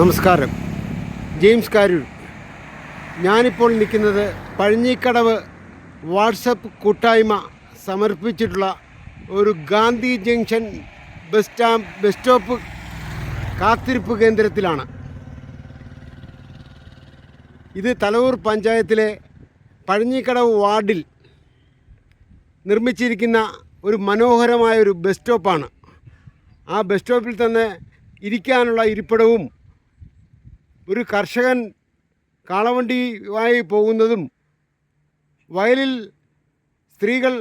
നമസ്കാരം. ജെയിംസ് കാരൂർ. ഞാനിപ്പോൾ നിൽക്കുന്നത് പഴഞ്ഞിക്കടവ് വാട്സപ്പ് കൂട്ടായ്മ സമർപ്പിച്ചിട്ടുള്ള ഒരു Gandhi junction bus stamp bus stop കാത്തിരിപ്പ് കേന്ദ്രത്തിലാണ്. ഇത് തലവൂർ പഞ്ചായത്തിലെ പഴഞ്ഞിക്കടവ് വാർഡിൽ നിർമ്മിച്ചിരിക്കുന്ന ഒരു മനോഹരമായ ഒരു ബസ് സ്റ്റോപ്പാണ്. ആ ബസ് സ്റ്റോപ്പിൽ തന്നെ ഇരിക്കാനുള്ള ഇരിപ്പിടവും ഒരു കർഷകൻ കാളവണ്ടിയുമായി പോകുന്നതും വയലിൽ സ്ത്രീകൾ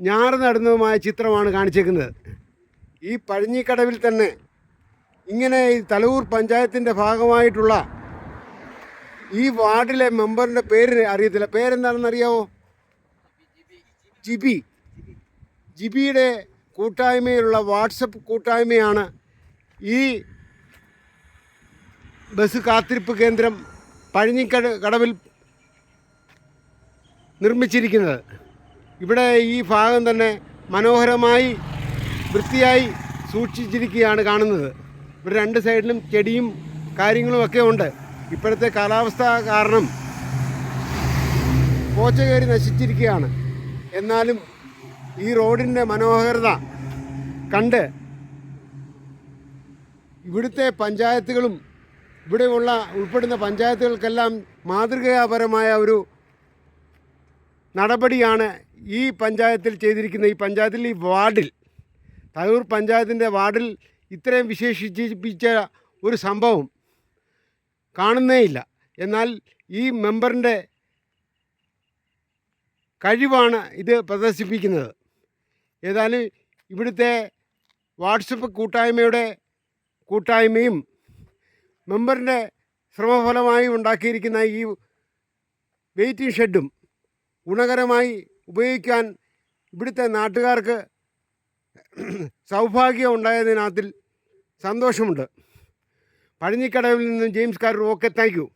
ഞാറ് നടുന്നതുമായ ചിത്രമാണ് കാണിച്ചേക്കുന്നത്. ഈ പഴഞ്ഞിക്കടവിൽ തന്നെ ഇങ്ങനെ ഈ തലവൂർ പഞ്ചായത്തിന്റെ ഭാഗമായിട്ടുള്ള ഈ വാർഡിലെ മെമ്പറിന്റെ പേര് അറിയത്തില്ല. പേരെന്താണെന്ന് അറിയാമോ ജിബി. ജിബിയുടെ കൂട്ടായ്മയിലുള്ള വാട്സപ്പ് കൂട്ടായ്മയാണ് ഈ ബസ് കാത്തിരിപ്പ് കേന്ദ്രം പഴഞ്ഞിക്കട കടവിൽ നിർമ്മിച്ചിരിക്കുന്നത്. ഇവിടെ ഈ ഭാഗം തന്നെ മനോഹരമായി വൃത്തിയായി സൂക്ഷിച്ചിരിക്കുകയാണ് കാണുന്നത്. ഇവിടെ രണ്ട് സൈഡിലും ചെടിയും കാര്യങ്ങളുമൊക്കെ ഉണ്ട്. ഇപ്പോഴത്തെ കാലാവസ്ഥ കാരണം പോച്ച കയറി നശിച്ചിരിക്കുകയാണ്. എന്നാലും ഈ റോഡിന്റെ മനോഹരത കണ്ട് ഇവിടുത്തെ പഞ്ചായത്തുകളും ഇവിടെയുള്ള ഉൾപ്പെടുന്ന പഞ്ചായത്തുകൾക്കെല്ലാം മാതൃകാപരമായ ഒരു നടപടിയാണ് ഈ പഞ്ചായത്തിൽ ചെയ്തിരിക്കുന്ന ഈ പഞ്ചായത്തിൽ ഈ വാർഡിൽ തലൂർ പഞ്ചായത്തിന്റെ വാർഡിൽ ഇത്രയും വിശേഷിപ്പിച്ച ഒരു സംഭവം കാണുന്നേയില്ല. എന്നാൽ ഈ മെമ്പറിന്റെ കഴിവാണ് ഇത് പ്രദർശിപ്പിക്കുന്നത്. ഏതായാലും ഇവിടുത്തെ വാട്സപ്പ് കൂട്ടായ്മയുടെ കൂട്ടായ്മയും മെമ്പറിന്റെ ശ്രമഫലമായി ഉണ്ടാക്കിയിരിക്കുന്ന ഈ വെയിറ്റിംഗ് ഷെഡും ഗുണകരമായി ഉപയോഗിക്കാൻ ഇവിടുത്തെ നാട്ടുകാർക്ക് സൗഭാഗ്യം ഉണ്ടായതിനകത്തിൽ സന്തോഷമുണ്ട്. പഴഞ്ഞിക്കടവിൽ നിന്നും James Karoor okay thank you.